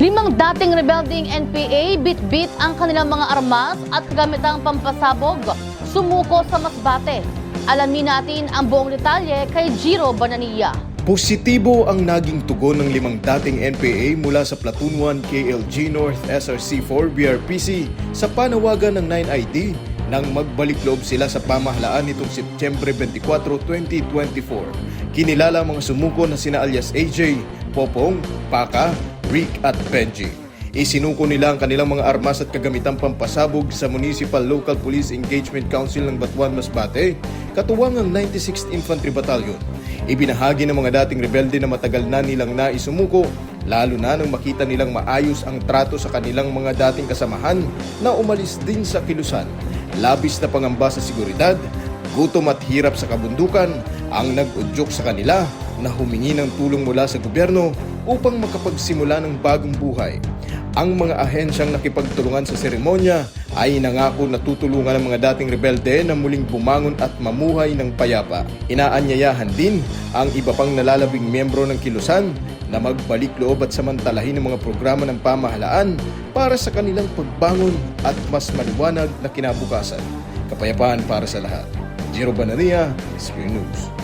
Limang dating rebelding NPA bit-bit ang kanilang mga armas at kagamitang pampasabog. Sumuko sa Masbate. Alamin natin ang buong detalye kay Giro Banania. Positibo ang naging tugon ng limang dating NPA mula sa Platoon 1 KLG North SRC-4 BRPC sa panawagan ng 9ID nang magbalik loob sila sa pamahalaan nitong Setyembre 24, 2024. Kinilala mga sumuko na sina alias AJ, Popong, Paka, Rick at Benji. Isinuko nila ang kanilang mga armas at kagamitang pampasabog sa Municipal Local Police Engagement Council ng Batuan, Masbate, katuwang ang 96th Infantry Battalion. Ibinahagi ng mga dating rebelde na matagal na nilang naisumuko, lalo na nang makita nilang maayos ang trato sa kanilang mga dating kasamahan na umalis din sa kilusan. Labis na pangamba sa seguridad, gutom at hirap sa kabundukan ang nag-udyok sa kanila na humingi ng tulong mula sa gobyerno upang makapagsimula ng bagong buhay. Ang mga ahensyang nakipagtulungan sa seremonya ay nangako na tutulungan ang mga dating rebelde na muling bumangon at mamuhay ng payapa. Inaanyayahan din ang iba pang nalalabing miyembro ng kilusan na magbalik loob at samantalahin ang mga programa ng pamahalaan para sa kanilang pagbangon at mas maliwanag na kinabukasan. Kapayapaan para sa lahat. Jiro Banania, Spring News.